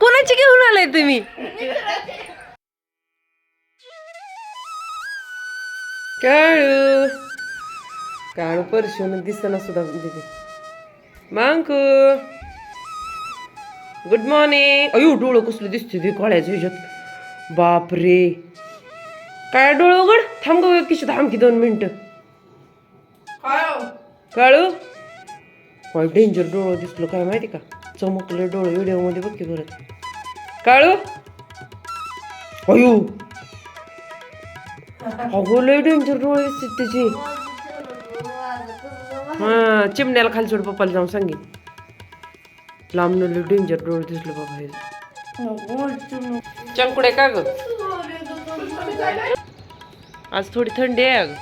कोणाची घेऊन आलाय तुम्ही? काळू. काळू परशुन दिसना सुद्धा दिदी मांकू. गुड मॉर्निंग अयो डोळं कसलं दिसते ते काळ्याच्या ह्याच्यात. बापरे. काय डोळं उघड? थांब ग किशी थांब की दोन मिनिटं. काळू? काय डेंजर डोळं दिसलं काय माहिती का? चमकले डोळे व्हिडिओमध्ये बघ की परत. काळू! अयो अगो लय डेंजर डोळे दिसतात त्याचे. हा चिमण्याला खाली सोड पप्पाला जाऊन सांगेन लांब लय डेंजर डोळे दिसले बाबा हे. चंकुडे का ग? आज थोडी थंडी आहे अगं.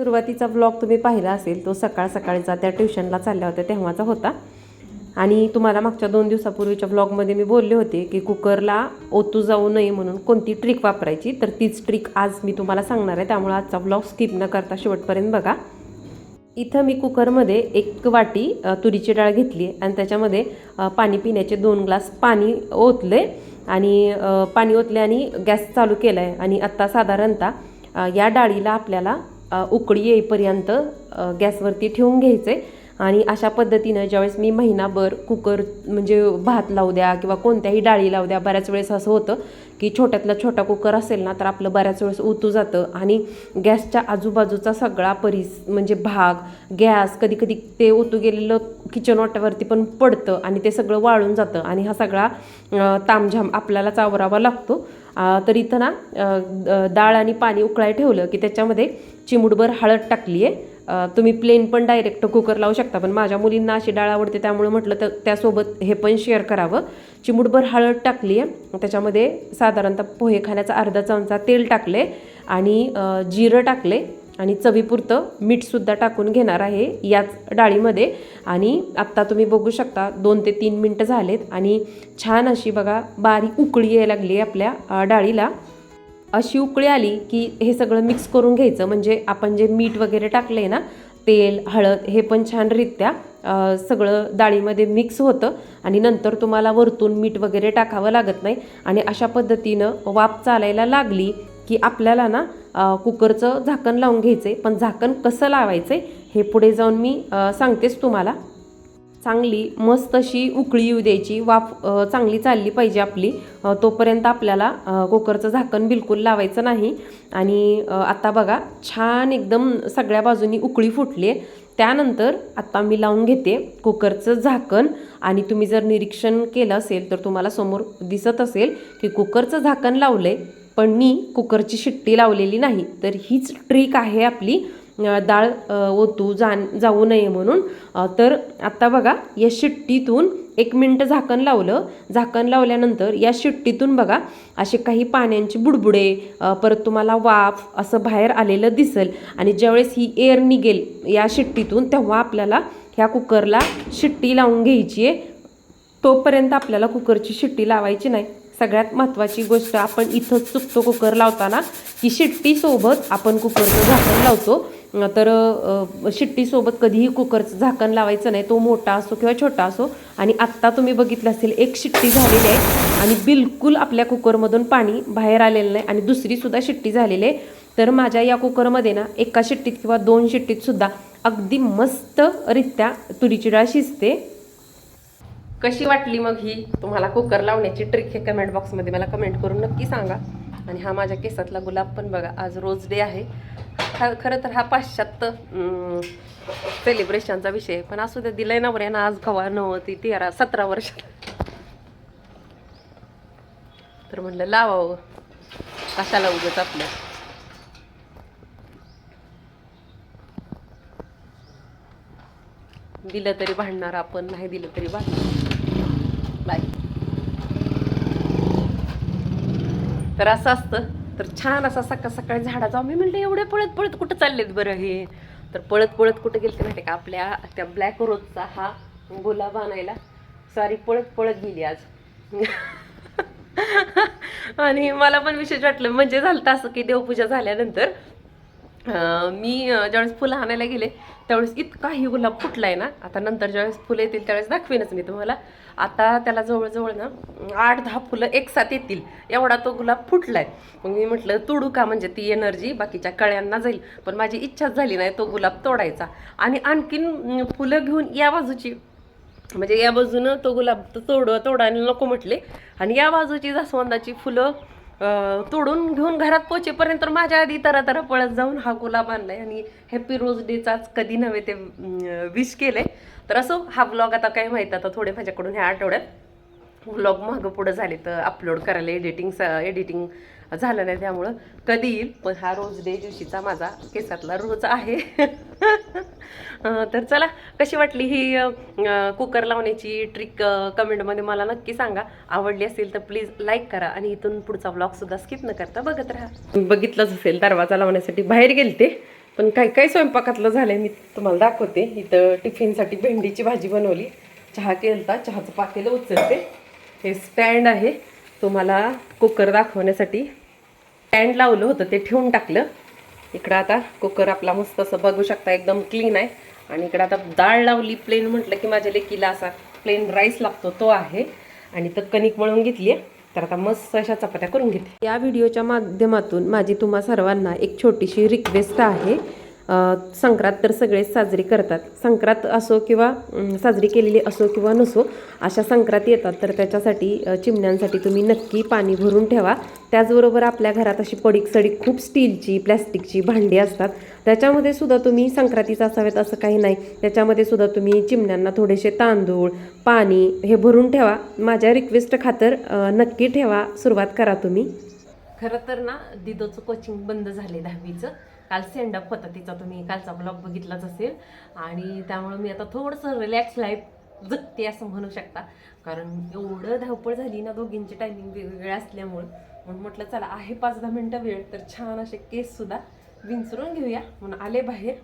सुरुवातीचा ब्लॉग तुम्ही पाहिला असेल तो सकाळ सकाळचा त्या ट्युशनला चालल्या होत्या तेव्हाचा होता. आणि तुम्हाला मागच्या दोन दिवसापूर्वीच्या ब्लॉगमध्ये मी बोलले होते की कुकरला ओतू जाऊ नये म्हणून कोणती ट्रिक वापरायची? तर तीच ट्रिक आज मी तुम्हाला सांगणार आहे. त्यामुळे आजचा ब्लॉग स्किप न करता शेवटपर्यंत बघा. इथं मी कुकरमध्ये एक वाटी तुरीची डाळ घेतली आहे. आणि त्याच्यामध्ये पाणी पिण्याचे दोन ग्लास पाणी ओतले आणि पाणी ओतले आणि गॅस चालू केला आहे आणि आत्ता साधारणतः या डाळीला आपल्याला उकळी येईपर्यंत गॅसवरती ठेवून घ्यायचे. आणि अशा पद्धतीनं ज्यावेळेस मी महिनाभर कुकर म्हणजे भात लावू द्या किंवा कोणत्याही डाळी लावू द्या बऱ्याच वेळेस असं होतं की छोट्यातला छोटा कुकर असेल ना तर आपलं बऱ्याच वेळेस ओतू जातं. आणि गॅसच्या आजूबाजूचा सगळा परिस म्हणजे भाग गॅस कधी कधी ते ओतू गेलेलं किचन वाट्यावरती पण पडतं आणि ते सगळं वाळून जातं. आणि हा सगळा तामझाम आपल्यालाच आवरावा लागतो. तर इथं ना डाळ आणि पाणी उकळाय ठेवलं की त्याच्यामध्ये चिमुडभर हळद टाकली आहे तुम्ही प्लेन पण डायरेक्ट कुकर लावू शकता पण माझ्या मुलींना अशी डाळ आवडते त्यामुळे म्हटलं तर त्यासोबत हे पण शेअर करावं. चिमुटभर हळद टाकली आहे त्याच्यामध्ये साधारणतः पोहे खाण्याचा अर्धा चमचा तेल टाकले आणि जिरं टाकले आणि चवीपुरतं मीठसुद्धा टाकून घेणार आहे याच डाळीमध्ये. आणि आत्ता तुम्ही बघू शकता दोन ते तीन मिनटं झालेत आणि छान अशी बघा बारीक उकळी यायला लागली आहे आपल्या डाळीला. अशी उकळी आली की हे सगळं मिक्स करून घ्यायचं. म्हणजे आपण जे मीठ वगैरे टाकले ना तेल हळद हे पण छानरित्या सगळं डाळीमध्ये मिक्स होतं. आणि नंतर तुम्हाला वरतून मीठ वगैरे टाकावं लागत नाही. आणि अशा पद्धतीनं वाफ चालायला लागली की आपल्याला ना कुकरचं झाकण लावून घ्यायचं पण झाकण कसं लावायचं हे पुढे जाऊन मी सांगतेच तुम्हाला. चांगली मस्त अशी उकळी येऊ द्यायची. वाफ चांगली चालली पाहिजे आपली. तोपर्यंत आपल्याला कुकरचं झाकण बिलकुल लावायचं नाही. आणि आता बघा छान एकदम सगळ्या बाजूनी उकळी फुटली आहे. त्यानंतर आत्ता मी लावून घेते कुकरचं झाकण. आणि तुम्ही जर निरीक्षण केलं असेल तर तुम्हाला समोर दिसत असेल की कुकरचं झाकण लावलं आहे पण मी कुकरची शिट्टी लावलेली नाही. तर हीच ट्रिक आहे आपली. डाळ ओतू जाण जाऊ नये म्हणून. तर आत्ता बघा या शिट्टीतून एक मिनटं झाकण लावलं. झाकण लावल्यानंतर या शिट्टीतून बघा असे काही पाण्याची बुडबुडे परत तुम्हाला वाफ असं बाहेर आलेलं दिसेल. आणि ज्यावेळेस ही एअर निघेल या शिट्टीतून तेव्हा आपल्याला ह्या कुकरला शिट्टी लावून घ्यायची आहे. तोपर्यंत आपल्याला कुकरची शिट्टी लावायची नाही. सगळ्यात महत्त्वाची गोष्ट आपण इथंच चुकतो कुकर लावताना की शिट्टीसोबत आपण कुकरचं झाकण लावतो. तर शिट्टीसोबत कधीही कुकरचं झाकण लावायचं नाही तो मोठा असो किंवा छोटा असो. आणि आत्ता तुम्ही बघितलं असेल एक शिट्टी झालेली आहे आणि बिलकुल आपल्या कुकरमधून पाणी बाहेर आलेलं नाही आणि दुसरीसुद्धा शिट्टी झालेली आहे. तर माझ्या या कुकरमध्ये ना एका शिट्टीत किंवा दोन शिट्टीतसुद्धा अगदी मस्तरित्या तुरीची डाळ शिजते. कशी वाटली मग ही? तुम्हाला कुकर लावण्याची ट्रिक हे कमेंट बॉक्समध्ये मला कमेंट करून नक्की सांगा. आणि हा माझ्या केसातला गुलाब पण बघा आज रोज डे आहे. हा खरं तर हा पाश्चात्य सेलिब्रेशनचा विषय पण असू द्या दिलंय ना आज कवा नव्हती तेरा सतरा वर्ष. तर म्हणलं लावावं. कशाला उगत आपलं? दिलं तरी भांडणार आपण नाही दिलं तरी भांडणार. बाय तर असं असतं. तर छान असा सकाळ सकाळी झाडाचा मी म्हणलं एवढे पळत पळत कुठं चाललेत बरं हे? तर पळत पळत कुठं गेलते माहिती का? आपल्या त्या ब्लॅक रोजचा हा गुलाब आणायला. सॉरी पळत पळत गेली आज. आणि मला पण विशेष वाटलं म्हणजे झालं असं की देवपूजा झाल्यानंतर मी ज्यावेळेस फुलं आणायला गेले त्यावेळेस इतकाही गुलाब फुटला आहे ना आता नंतर ज्यावेळेस फुलं येतील त्यावेळेस दाखवेनच मी तुम्हाला. आता त्याला जवळजवळ ना आठ दहा फुलं एकसाथ येतील एवढा तो गुलाब फुटलाय. मग मी म्हटलं तोडू का म्हणजे ती एनर्जी बाकीच्या कळ्यांना जाईल पण माझी इच्छाच झाली नाही तो गुलाब तोडायचा. आणि आणखीन फुलं घेऊन या बाजूची म्हणजे या बाजूनं तो गुलाब तोड तोडायला नको म्हटले आणि या बाजूची जास्वंदाची फुलं तोडून घेऊन घरात पोचेपर्यंत माझ्या आधी तरा तरा पळत जाऊन हा गुलाब आणलाय आणि हॅपी रोज डेचाच कधी नव्हे ते विश केलंय. तर असं हा ब्लॉग आता काय माहीत आता थोडे माझ्याकडून ह्या आठवड्यात व्लॉग मागं पुढं झाले तर अपलोड करायला एडिटिंग एडिटिंग झालं नाही त्यामुळं कधी येईल पण हा रोज डे दिवशीचा माझा केसातला रोज आहे. तर चला कशी वाटली ही कुकर लावण्याची ट्रिक कमेंटमध्ये मला नक्की सांगा. आवडली असेल तर प्लीज लाईक करा आणि इथून पुढचा ब्लॉग सुद्धा स्किप न करता बघत राहा. बघितलंच असेल दरवाजा लावण्यासाठी बाहेर गेलते पण काय काय स्वयंपाकातलं झालंय मी तुम्हाला दाखवते. इथं टिफिनसाठी भेंडीची भाजी बनवली. चहा केलता चहाचं पातेलं उचलते. हे स्टँड आहे तुम्हाला कुकर दाखवण्यासाठी. स्टँड लावलं होतं ते ठेवून टाकलं. इकडं आता कुकर आपला मस्त असं बघू शकता एकदम क्लीन आहे. आणि इकडं आता डाळ लावली प्लेन म्हटलं की माझ्या लेकीला असा प्लेन राईस लागतो तो आहे. आणि तर कणिक मळून घेतली आहे. तर आता मस्त अशा चपात्या करून घेते. या व्हिडिओच्या माध्यमातून माझी तुम्हा सर्वांना एक छोटीशी रिक्वेस्ट आहे. संक्रांत तर सगळेच साजरी करतात. संक्रांत असो किंवा साजरी केलेली असो किंवा नसो अशा संक्रांत येतात. तर त्याच्यासाठी चिमण्यांसाठी तुम्ही नक्की पाणी भरून ठेवा. त्याचबरोबर आपल्या घरात अशी पडीक सडीक खूप स्टीलची प्लॅस्टिकची भांडी असतात. त्याच्यामध्ये सुद्धा तुम्ही संक्रांतीचं असावेत असं काही नाही. त्याच्यामध्ये सुद्धा तुम्ही चिमण्यांना थोडेसे तांदूळ पाणी हे भरून ठेवा. माझ्या रिक्वेस्ट खातर नक्की ठेवा. सुरुवात करा तुम्ही. खरं तर ना दिदोचं कोचिंग बंद झाले दहावीचं. काल सेंडअप होता तिचा तुम्ही कालचा ब्लॉग बघितलाच असेल. आणि त्यामुळं मी आता थोडंसं रिलॅक्स लाईफ जगते असं म्हणू शकता. कारण एवढं धावपळ झाली ना दोघींची टायमिंग वेगवेगळे असल्यामुळं. म्हणून म्हटलं चला आहे पाच दहा मिनटं वेळ तर छान असे केस सुद्धा विंचरून घेऊया. म्हणून आले बाहेर.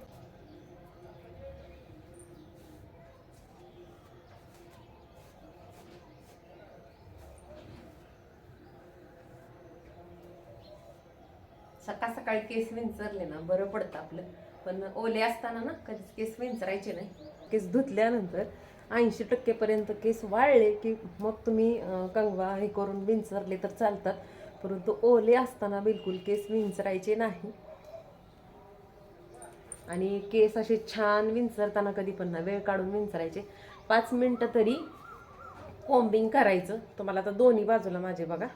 सकाळ सकाळी केस विंचरले ना बरं पडतं आपलं. पण ओले असताना ना कधीच केस विंचरायचे नाही. केस धुतल्यानंतर ऐंशी टक्केपर्यंत केस वाळले की मग तुम्ही कंगवा हे करून विंचरले तर चालतात. परंतु ओले असताना बिलकुल केस विंचरायचे नाही. आणि केस असे छान विंचरताना कधी पण ना वेळ काढून विंचरायचे. पाच मिनटं तरी कोम्बिंग करायचं. तुम्हाला आता दोन्ही बाजूला माझे बघा.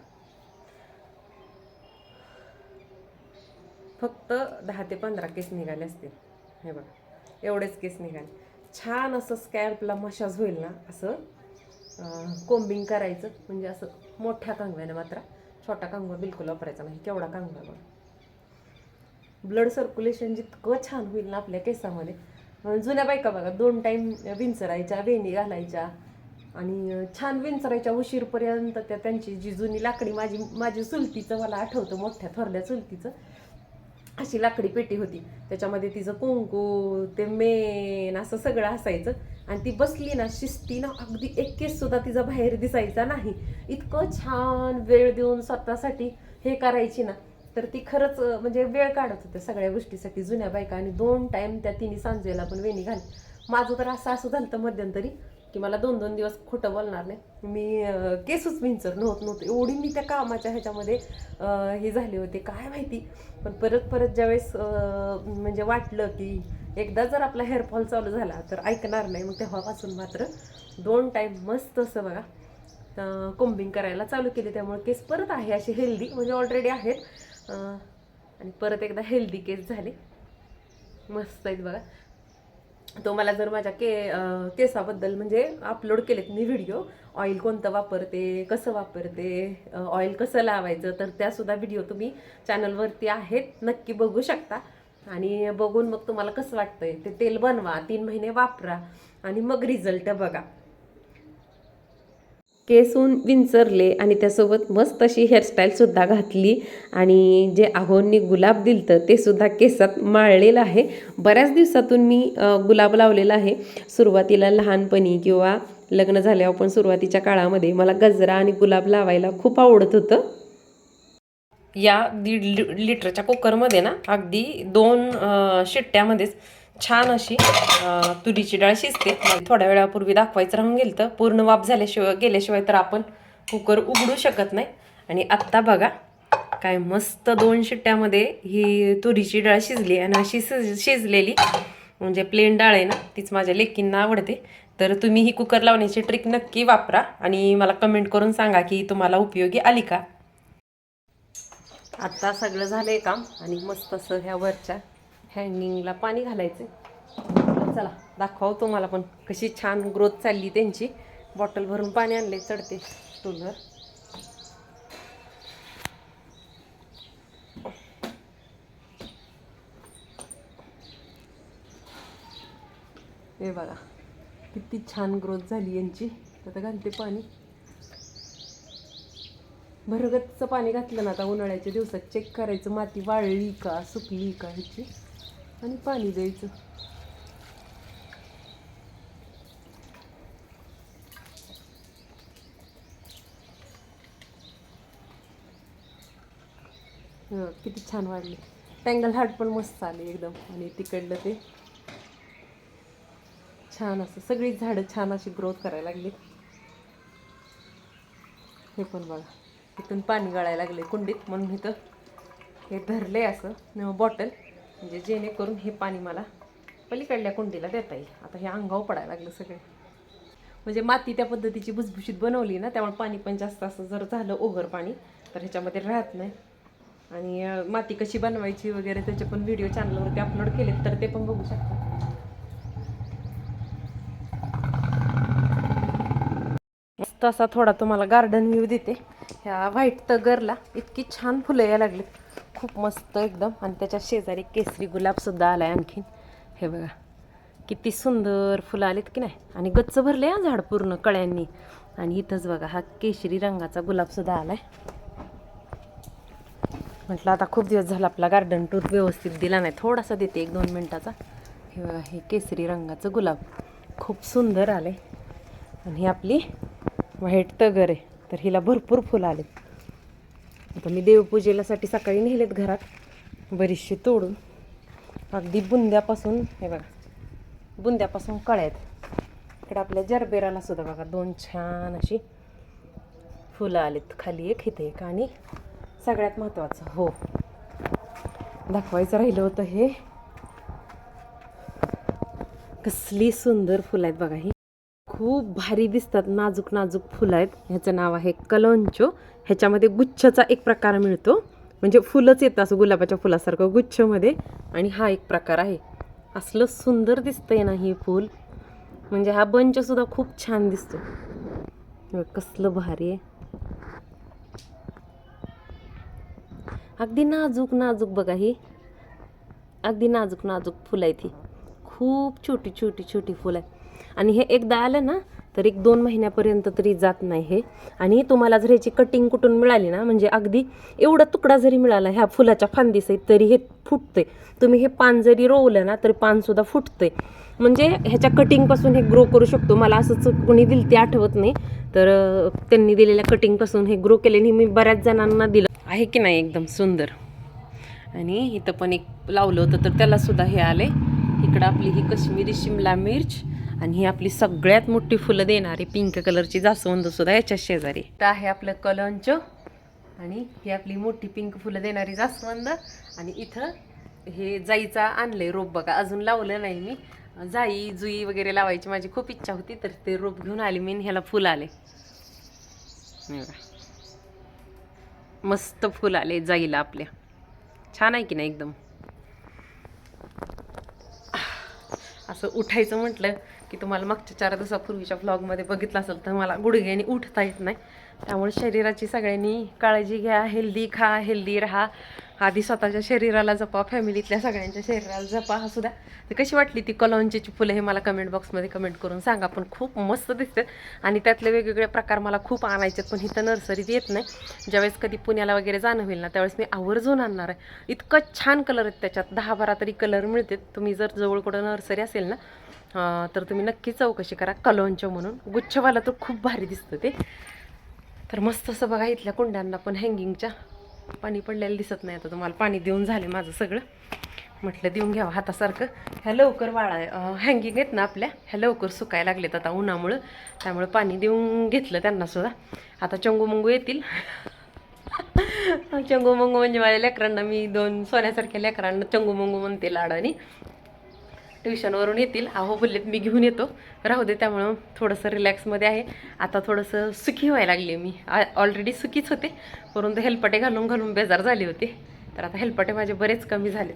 फक्त दहा ते पंधरा केस निघाले असतील. हे बघा एवढेच केस निघाले. छान असं स्कॅल्पला मशाज होईल ना असं कोंबिंग करायचं. म्हणजे असं मोठ्या कांगव्याने मात्र छोटा कांगवा बिलकुल वापरायचा नाही. केवढा कांगवा बघा. ब्लड सर्क्युलेशन जितकं छान होईल ना आपल्या केसामध्ये. जुन्या बायका बघा दोन टाईम विंचरायच्या वेणी घालायच्या. आणि छान विंचरायच्या उशीरपर्यंत त्या त्यांची जी जुनी लाकडी माझी माझी चुलतीचं मला आठवतं मोठ्या थोरल्या चुलतीचं. अशी लाकडी पेटी होती. त्याच्यामध्ये तिचं कुंकू ते मेन असं सगळं असायचं. आणि ती बसली ना शिस्ती ना अगदी एक केस सुद्धा तिचा बाहेर दिसायचा नाही. इतकं छान वेळ देऊन स्वतःसाठी हे करायची ना तर ती खरंच म्हणजे वेळ काढत होते सगळ्या गोष्टीसाठी जुन्या बायका. आणि दोन टाईम त्या तिने सांजेला पण वेणी घाल माझं तर असं असं झालं होतं मध्यंतरी. की मला दोन दोन दिवस खोटं बोलणार नाही. मी केसच विंचर नव्हत नव्हतं. एवढी मी त्या कामाच्या ह्याच्यामध्ये हे झाले होते. काय माहिती? पण परत परत ज्यावेळेस म्हणजे वाटलं की एकदा जर आपला हेअरफॉल चालू झाला तर ऐकणार नाही. मग तेव्हापासून मात्र दोन टाईम मस्त असं बघा कोंबिंग करायला चालू केली. त्यामुळे केस परत आहे असे हेल्दी म्हणजे ऑलरेडी आहेत. आणि परत एकदा हेल्दी केस झाले. मस्त आहेत बघा. तो मला जर माझ्या के केसाबद्दल म्हणजे अपलोड केलेत मी व्हिडिओ ऑइल कोणतं वापरते कसं वापरते ऑइल कसं लावायचं तर त्यासुद्धा व्हिडिओ तुम्ही चॅनलवरती आहेत नक्की बघू शकता. आणि बघून मग तुम्हाला कसं वाटतंय ते तेल बनवा तीन महिने वापरा आणि मग रिझल्ट बघा. केसून विंचरले आणि त्यासोबत मस्त अशी हेअरस्टाईलसुद्धा घातली. आणि जे आहोंनी गुलाब दिलतं ते सुद्धा केसात माळलेलं आहे. बऱ्याच दिवसातून मी गुलाब लावलेला आहे. सुरुवातीला लहानपणी किंवा लग्न झाल्यावर पण सुरुवातीच्या काळामध्ये मला गजरा आणि गुलाब लावायला खूप आवडत होतं. या दीड लि लिटरच्या कुकरमध्ये ना अगदी दोन शिट्ट्यामध्येच छान अशी तुरीची डाळ शिजते. म्हणजे थोड्या वेळापूर्वी दाखवायचं राहून गेलं तर पूर्ण वाफ झाल्याशिवाय गेल्याशिवाय तर आपण कुकर उघडू शकत नाही. आणि आत्ता बघा काय मस्त दोन शिट्ट्यामध्ये ही तुरीची डाळ शिजली आणि अशी शिज शिजलेली म्हणजे प्लेन डाळ आहे ना तीच माझ्या लेकींना आवडते. तर तुम्ही ही कुकर लावण्याची ट्रिक नक्की वापरा आणि मला कमेंट करून सांगा की तुम्हाला उपयोगी आली का? आत्ता सगळं झालं आहे काम आणि मस्त असं ह्या वरच्या हँगिंगला पाणी घालायचं चला दाखवाव तुम्हाला पण कशी छान ग्रोथ चालली त्यांची. बॉटल भरून पाणी आणले चढते स्टूलवर. हे बघा किती छान ग्रोथ झाली यांची. आता घालते पाणी. भरगतचं पाणी घातलं ना आता उन्हाळ्याच्या दिवसात चेक करायचं माती वाळली का सुकली का ह्याची. आणि पाणी द्यायचं. किती छान वाढले. टँगल हार्ट पण मस्त आले एकदम. आणि तिकडलं ते छान असं सगळी झाडं छान अशी ग्रोथ करायला लागली. हे पण बघा इथून पाणी गळायला लागले कुंडीत म्हणून इथं. हे धरले असं बॉटल म्हणजे जेणेकरून हे पाणी मला पलीकडल्या कुंडीला देता येईल. आता हे अंगावर पडायला लागलं सगळे. म्हणजे माती त्या पद्धतीची भुसभुशीत बनवली ना त्यामुळे पाणी पण जास्त असं जर झालं ओघर पाणी तर ह्याच्यामध्ये राहत नाही. आणि माती कशी बनवायची वगैरे त्याचे पण व्हिडिओ चॅनलवरती अपलोड केलेत तर ते पण बघू शकता. मस्त असा थोडा तुम्हाला गार्डन व्ह्यू देते. ह्या व्हाईट तगरला इतकी छान फुलं यायला लागलीत. खूप मस्त एकदम. आणि त्याच्या शेजारी केसरी गुलाबसुद्धा आला आहे आणखीन. हे बघा. किती सुंदर फुलं आलीत की नाही? आणि गच्च भरले हा झाड पूर्ण कळ्यांनी. आणि इथंच बघा हा केशरी रंगाचा गुलाबसुद्धा आला आहे म्हटलं आता खूप दिवस झाला आपला गार्डन टूर व्यवस्थित दिला नाही. थोडासा देते एक दोन मिनटाचा. हे बघा हे केसरी रंगाचं गुलाब. खूप सुंदर आलं आहे आणि ही आपली व्हाईट तगर आहे. तर हिला भरपूर फुलं आलेत. आता मी देवपूजेलासाठी सकाळी नेलेत घरात बरीचशी तोडून. अगदी बुंद्यापासून हे बघा बुंद्यापासून कळ्यात इकडे आपल्या जरबेराला सुद्धा बघा दोन छान अशी फुलं आलेत. खाली एक इथे एक आणि सगळ्यात महत्त्वाचं हो. दाखवायचं राहिलं होतं हे. कसली सुंदर फुलं आहेत बघा ही. खूप भारी दिसतात नाजूक नाजूक फुलं आहेत. ह्याचं नाव आहे कलोंचो. ह्याच्यामध्ये गुच्छचा एक प्रकार मिळतो. म्हणजे फुलंच येतं असं गुलाबाच्या फुलासारखं गुच्छमध्ये. आणि हा एक प्रकार आहे. असलं सुंदर दिसतंय ना ही फूल. म्हणजे हा बंच सुद्धा खूप छान दिसतो. कसलं भारी आहे. अगदी नाजूक नाजूक बघा ही. अगदी नाजूक नाजूक फुलं आहेत ती खूप छोटी छोटी छोटी फुलं आहेत. आणि हे एकदा आलं ना तर एक दोन महिन्यापर्यंत तरी जात नाही हे. आणि तुम्हाला जर ह्याची कटिंग कुठून मिळाली ना म्हणजे अगदी एवढा तुकडा जरी मिळाला ह्या फुलाच्या फांदीसहित तरी हे फुटते तुम्ही हे पान जरी रोवलं ना तरी पानसुद्धा फुटते म्हणजे ह्याच्या कटिंगपासून हे ग्रो करू शकतो. मला असंच कोणी दिलं ते आठवत नाही. तर त्यांनी दिलेल्या कटिंगपासून हे ग्रो केले मी बऱ्याच जणांना दिलं. आहे की नाही एकदम सुंदर? आणि इथं पण एक लावलं होतं तर त्यालासुद्धा हे आले. इकडं आपली ही कश्मीरी शिमला मिर्च. आणि ही आपली सगळ्यात मोठी फुलं देणारी पिंक कलरची जास्वंद सुद्धा याच्या शेजारी. तर आहे आपलं कलंच आणि ही आपली मोठी पिंक फुलं देणारी जास्वंद. आणि इथं हे जाईचा आणलंय रोप बघा अजून लावलं नाही मी. जाई जुई वगैरे लावायची माझी खूप इच्छा होती तर ते रोप घेऊन आले मी ह्याला फुलं आले. मस्त फुल आले जाईला आपल्या. छान आहे की नाही एकदम? असं उठायचं म्हटलं की तुम्हाला मागच्या चार दिवसापूर्वीच्या व्लॉगमध्ये बघितलं असेल तर मला गुडघ्याने उठता येत नाही. त्यामुळे शरीराची सगळ्यांनी काळजी घ्या हेल्दी खा हेल्दी राहा. आधी स्वतःच्या शरीराला जपा फॅमिलीतल्या सगळ्यांच्या शरीराला जपा हा सुद्धा तर कशी वाटली ती कलॉंचीची फुलं हे मला कमेंट बॉक्समध्ये कमेंट करून सांगा. पण खूप मस्त दिसतात आणि त्यातले वेगवेगळे प्रकार मला खूप आणायचे पण इथं नर्सरीत येत नाही. ज्यावेळेस कधी पुण्याला वगैरे जाणं होईल ना त्यावेळेस मी आवर्जून आणणार आहे. इतकं छान कलर आहेत त्याच्यात. दहा बारा तरी कलर मिळतात. तुम्ही जर जवळ कुठं नर्सरी असेल ना तर तुम्ही नक्की चौकशी करा कलोंचो म्हणून. गुच्छवाला तर खूप भारी दिसतं ते. तर मस्त असं बघा इथल्या कुंड्यांना पण हँगिंगच्या पाणी पडलेलं दिसत नाही आता तुम्हाला. पाणी देऊन झाले माझं सगळं. म्हटलं देऊन घ्यावं हातासारखं. ह्या लवकर वाळा हँगिंग आहेत ना आपल्या ह्या लवकर सुकायला लागलेत आता उन्हामुळं. त्यामुळे पाणी देऊन घेतलं त्यांना सुद्धा. आता चंगू मंगू येतील. चंगू मंगू म्हणजे माझ्या लेकरांना मी दोन सोन्यासारख्या लेकरांना चंगू मंगू म्हणते लाडानी. ट्युशनवरून येतील. अहो बोललेत मी घेऊन येतो. राहू दे त्यामुळं थोडंसं रिलॅक्समध्ये आहे. आता थोडंसं सुखी व्हायला लागली मी. ऑलरेडी सुखीच होते. परंतु हेलपटे घालून घालून बेजार झाले होते. तर आता हेलपटे माझे बरेच कमी झालेत.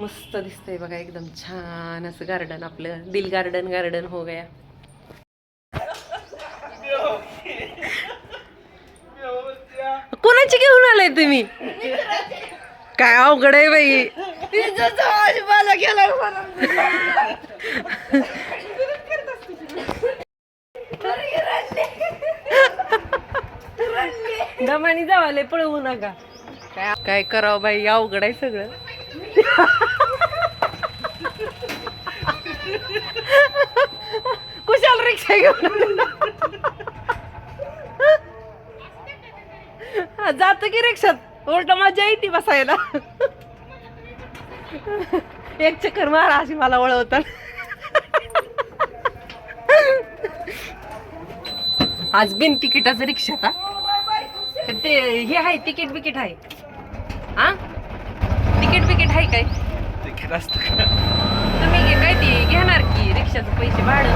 मस्त दिसतंय बघा एकदम छान असं गार्डन आपलं. दिल गार्डन गार्डन हो गया. कोणाची घेऊन आलाय तुम्ही? काय अवघड आहे बाई. दमानी जावाले पळवू नका. काय काय करावं बाई अवघड आहे सगळं. कुशाल रिक्षा घेऊन जातो की रिक्षात? उलट मजा येते बसायला. एक चक्कर मारा अशी मला वळवतात. आज बिन तिकिटाचं रिक्षात हा ते हे आहे तिकीट बिकीट आहे. हा? तिकीट बिकीट आहे काय? तिकीट असतं तुम्ही काय ते घेणार की रिक्षाचं पैसे भाडं?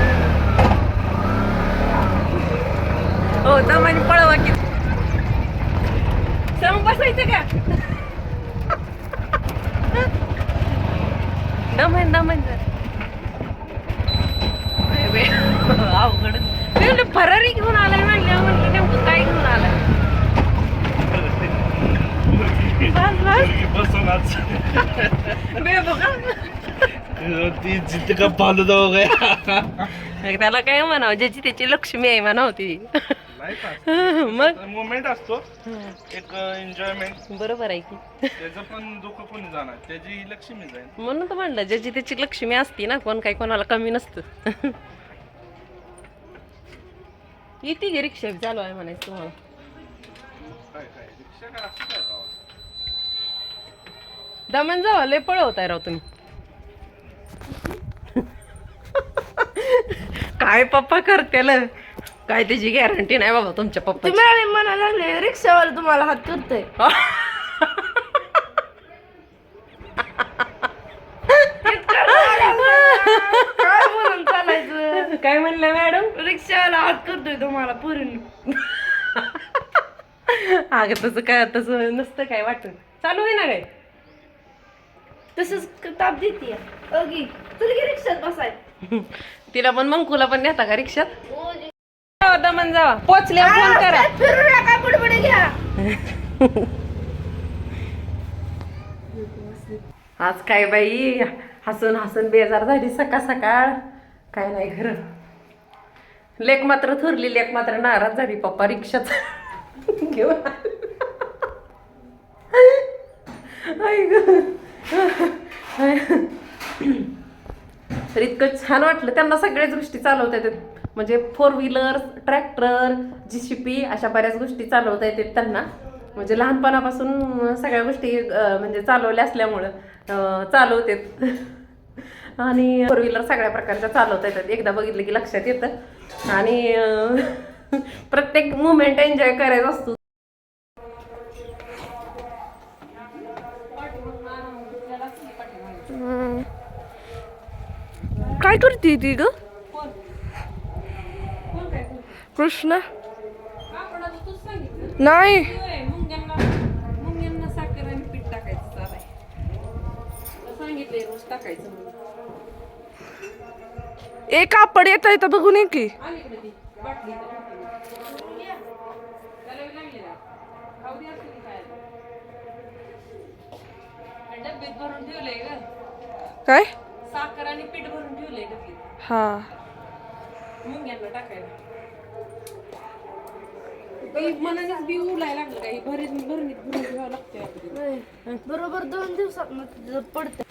हो दमाने पळवा की. सम बसायचं का? दमन दमन अवघडच. मी म्हणलं फरारी घेऊन आलाय म्हणलं म्हणलं नेमकं काय घेऊन आलाय? बस बस. बसून आज बे बघा. ती जिथे का पालू जाऊ गया त्याला काय म्हणावं ज्याची त्याची लक्ष्मी आहे म्हणावं ती. मग? मोमेंट असतो. एक एन्जॉयमेंट बरोबर आहे की. त्याचं पण दुःख कोणी जाणार? त्याची लक्ष्मी जाईल. म्हणून तर म्हणलं ज्याची त्याची लक्ष्मी असती ना कोण काही कोणाला कमी नसतं. येते गे रिक्षा बी चालू आहे म्हणायचं तुम्हाला? दमन जावा लय पळवताय राव तुम्ही. काय पप्पा करतेल? काय त्याची गॅरंटी नाही बाबा तुमच्या पप्पा तुम्ही लागले रिक्षावाला तुम्हाला हात करतोय काय म्हणून चालायचं? काय म्हणलं मॅडम? रिक्षावाला हात करतोय तुम्हाला पुरीन. अगं तसं काय तसं नसतं काय वाटत. चालू आहे ना काय? तसंच ताप देते. अगी की रिक्षात बसाय. तिला पण मंकूला पण नेता का रिक्षात? जावा दमन जावा. पोचल्यावर फोन करा. फिरू नका पुढे घ्या. आज काय बाई? हसून हसून बेजार झाली सकाळ सकाळ. काय नाही खरं. लेक मात्र थुरली लेक मात्र नाराज झाली पप्पा रिक्षाच घेऊन आई ग. तर इतकं छान वाटलं त्यांना सगळ्याच गोष्टी चालवता येतात. म्हणजे फोर व्हीलर ट्रॅक्टर जी शिपी अशा बऱ्याच गोष्टी चालवता येतात त्यांना. म्हणजे लहानपणापासून सगळ्या गोष्टी म्हणजे चालवल्या असल्यामुळं चालवतात. आणि फोर व्हीलर सगळ्या प्रकारच्या चालवता येतात. एकदा बघितलं की लक्षात येतं. आणि प्रत्येक मुमेंट एन्जॉय करायचा असतो. काय करते ती ग कृष्ण नाही मुंग्यांना साखर आणि पीठ टाकायचं चालाय सांगितलंय रोज टाकायचं एक कापड येत आहे बघून ये की. काय? साखर आणि पीठ भरून ठेवलंय डब्बीत हा. मुंग्यांना टाकायला. काही मनानेच बी उलायला लागलं काही भरीत भरणीत भरून लागते बरोबर दोन दिवसात पडते